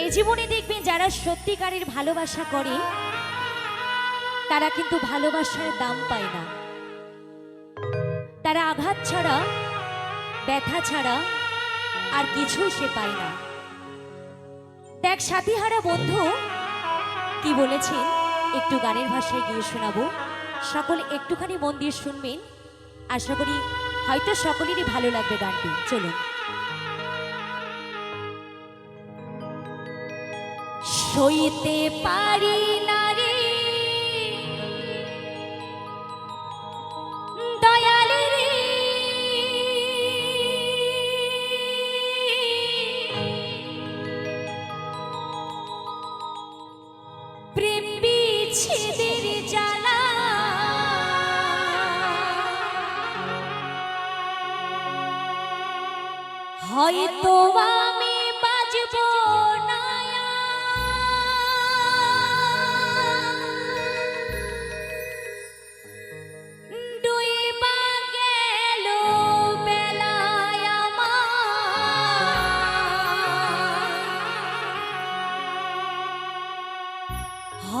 এই জীবনে দেখবেন যারা সত্যিকারের ভালোবাসা করে, তারা কিন্তু ভালোবাসার দাম পায় না। তারা আঘাত ছাড়া, ব্যথা ছাড়া আর কিছুই সে পায় না। দেখ সাথীহারা বন্ধু কি বলেছেন? একটু গানের ভাষায় গিয়ে শোনাবো। সকলে একটুখানি মন দিয়ে শুনবেন। আশা করি হয়তো সকলেরই ভালো লাগবে গানটি। চলুন। সইতে পারি না রে। দয়াল রে। প্রেম বিচ্ছেদের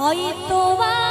恋とは